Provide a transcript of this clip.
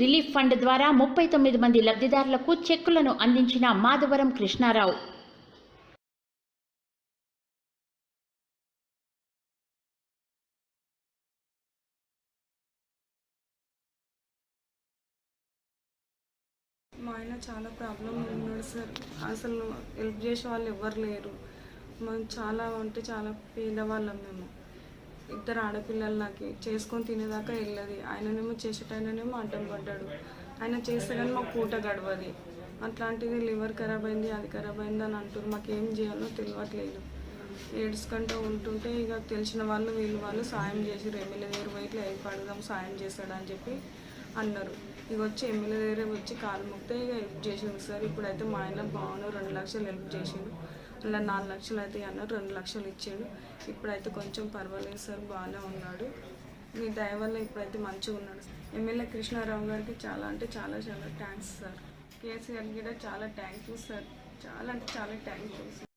Relief fund ద్వారా ముప్పై తొమ్మిది మంది లబ్దిదారులకు చెక్కులను అందించిన మాధవరం కృష్ణారావు. మా ఆయన చాలా ప్రాబ్లం ఉన్నాడు సార్. అసలు హెల్ప్ చేసే వాళ్ళు ఎవ్వరు లేరు. మనం చాలా అంటే చాలా పేదవాళ్ళం మేము. ఇద్దరు ఆడపిల్లలు నాకు చేసుకొని తినేదాకా వెళ్ళదు. ఆయననేమో చేసేటైననేమో అడ్డం పడ్డాడు. ఆయన చేస్తే కానీ మాకు పూట గడవది. అట్లాంటిది లివర్ ఖరాబ్ అయింది అది ఖరాబ్ అయింది అని అంటారు మాకు ఏం చేయాలో తెలియట్లేదు ఏడ్స్కంటే ఉంటుంటే ఇక తెలిసిన వాళ్ళు వీళ్ళు వాళ్ళు సాయం చేసి ఎమ్మెల్యే దగ్గర పోయి ఇట్లా హెల్ప్ సాయం చేస్తాడని చెప్పి అన్నారు. ఇక వచ్చి ఎమ్మెల్యే దగ్గర వచ్చి కాలు మొక్కితే ఇక హెల్ప్ చేసింది సార్. ఇప్పుడైతే మా ఆయన బాగున్నాడు రెండు లక్షలు హెల్ప్ చేసిండు. అలా నాలుగు లక్షలు అయితే అన్నారు రెండు లక్షలు ఇచ్చిండు. ఇప్పుడైతే కొంచెం పర్వాలేదు సార్ బాగానే ఉన్నాడు. మీ దయ వల్ల ఇప్పుడైతే మంచిగా ఉన్నాడు ఎమ్మెల్యే కృష్ణారావు గారికి చాలా అంటే చాలా చాలా థ్యాంక్స్ సార్. కేసీఆర్ కూడా చాలా థ్యాంక్ యూ సార్. చాలా అంటే చాలా థ్యాంక్ యూ సార్